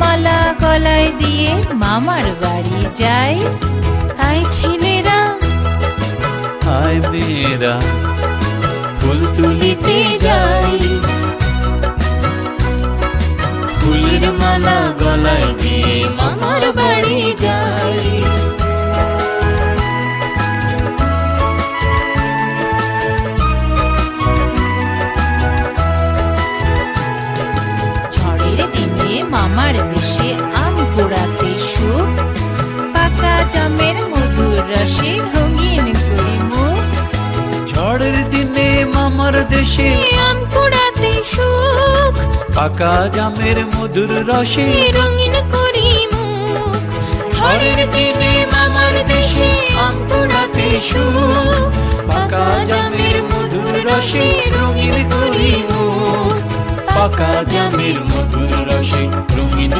মালা গলায় দিয়ে মামার বাড়ি যাই আই ছেলেরা হায় মেয়েরা ফুল তুলিতে যাই। ফুলের মালা গলায় দিয়ে মামার দেশে আম পোড়াতে সুখ। পাকা জামের মধুর রসে রঙিন করি মুখ। ঝড়ের দিনে মামার দেশে আম পোড়াতে সুখ। পাকা জামের মধুর রসে রঙিন করি মুখ। ঝড়ের দিনে মামার দেশে আম পোড়াতে সুখ। পাকা জামের মধুর রসে পাকা জামের মধুর রসে রঙিন